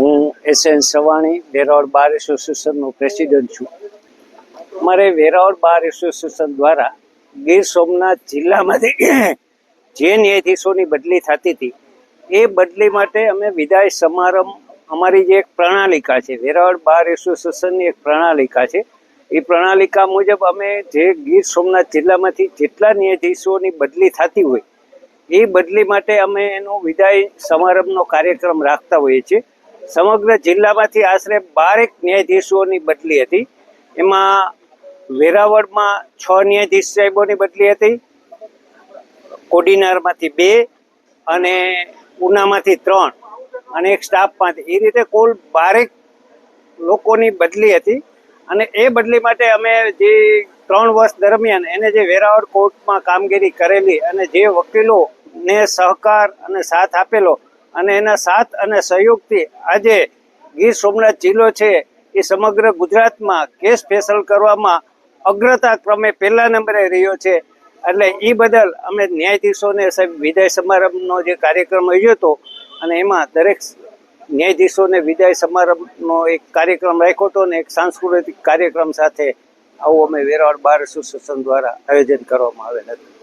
હું S N Savani, Veraval bar એસોસિએશનનો president છું. મારે વેરાવળ બાર એસોસિએશન દ્વારા ગીર સોમનાથ જિલ્લામાંથી જે ન્યાયાધીશોની બદલી થતી હતી, એ બદલી માટે અમે વિદાય સમારંભ, અમારી જે એક પ્રણાલિકા છે, વેરાવળ બાર એસોસિએશનની એક પ્રણાલિકા છે, એ પ્રણાલિકા મુજબ અમે જે ગીર સોમનાથ જિલ્લામાંથી જેટલા ન્યાયાધીશોની બદલી થતી હોય, એ બદલી માટે અમે એનો વિદાય સમારંભનો કાર્યક્રમ રાખતા હોઈએ છીએ. સમગ્ર જિલ્લામાંથી આશરે બારેક ન્યાયાધીશોની બદલી હતી. એમાં વેરાવળમાં છ ન્યાયાધીશ સાહેબોની બદલી હતી, કોડીનારમાંથી બે અને ઉનામાંથી ત્રણ અને એક સ્ટાફમાંથી એ રીતે કુલ બારેક લોકોની બદલી હતી અને એ બદલી માટે અમે જે ત્રણ વર્ષ દરમિયાન એને જે વેરાવળ કોર્ટમાં કામગીરી કરેલી અને જે વકીલોને સહકાર અને સાથ આપેલો અને એના સાથ અને સહયોગથી આજે ગીર સોમનાથ જિલ્લો છે એ સમગ્ર ગુજરાતમાં કેસ ફેસલ કરવામાં અગ્રતા ક્રમે પહેલા નંબરે રહ્યો છે. એટલે એ બદલ અમે ન્યાયાધીશોને સાહેબ વિદાય સમારંભનો જે કાર્યક્રમ યોજ્યો હતો અને એમાં દરેક ન્યાયાધીશોને વિદાય સમારંભનો એક કાર્યક્રમ રાખ્યો હતો ને એક સાંસ્કૃતિક કાર્યક્રમ સાથે આવું અમે વેરાવળ બાર એસોસિએશન દ્વારા આયોજન કરવામાં આવેલ હતું.